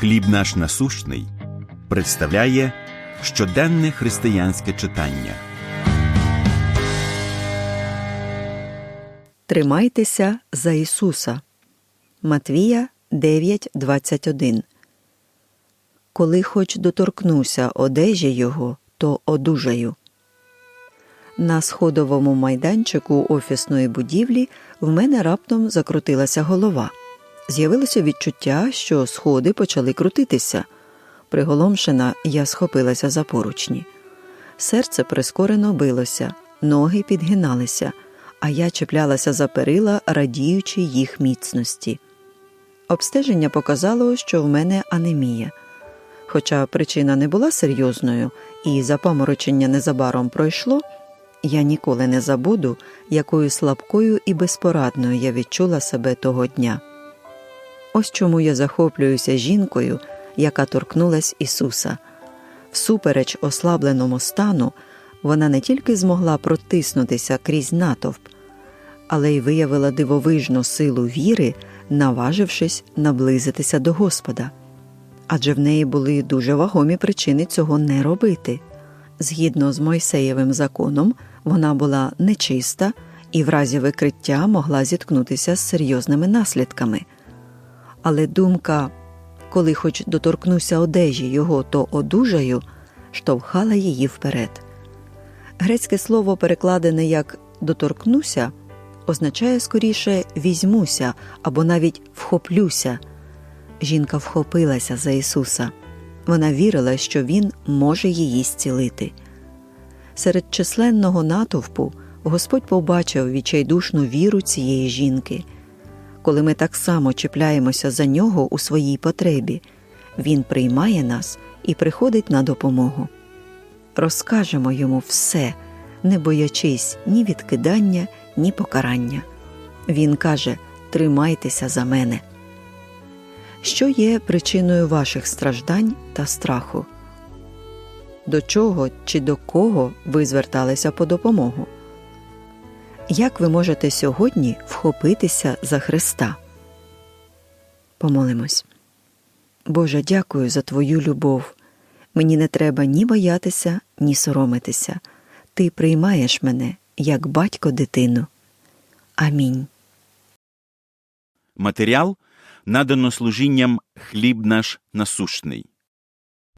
Хліб наш насущний представляє щоденне християнське читання. Тримайтеся за Ісуса. Матвія 9.21 Коли хоч доторкнуся одежі Його, то одужаю. На сходовому майданчику офісної будівлі в мене раптом закрутилася голова. З'явилося відчуття, що сходи почали крутитися. Приголомшена, я схопилася за поручні. Серце прискорено билося, ноги підгиналися, а я чіплялася за перила, радіючи їх міцності. Обстеження показало, що в мене анемія. Хоча причина не була серйозною і запаморочення незабаром пройшло, я ніколи не забуду, якою слабкою і безпорадною я відчула себе того дня. Ось чому я захоплююся жінкою, яка торкнулась Ісуса. Всупереч ослабленому стану, вона не тільки змогла протиснутися крізь натовп, але й виявила дивовижну силу віри, наважившись наблизитися до Господа. Адже в неї були дуже вагомі причини цього не робити. Згідно з Мойсеєвим законом, вона була нечиста і в разі викриття могла зіткнутися з серйозними наслідками. Але думка, коли хоч доторкнуся одежі його, то одужаю, штовхала її вперед. Грецьке слово, перекладене як доторкнуся, означає скоріше візьмуся або навіть вхоплюся. Жінка вхопилася за Ісуса. Вона вірила, що Він може її зцілити. Серед численного натовпу Господь побачив відчайдушну віру цієї жінки. Коли ми так само чіпляємося за нього у своїй потребі, Він приймає нас і приходить на допомогу. Розкажемо йому все, не боячись ні відкидання, ні покарання. Він каже: Тримайтеся за мене. Що є причиною ваших страждань та страху? До чого чи до кого ви зверталися по допомогу? Як ви можете сьогодні вхопитися за Христа? Помолимось. Боже, дякую за Твою любов. Мені не треба ні боятися, ні соромитися. Ти приймаєш мене як батько дитину. Амінь. Матеріал надано служінням Хліб наш насущний.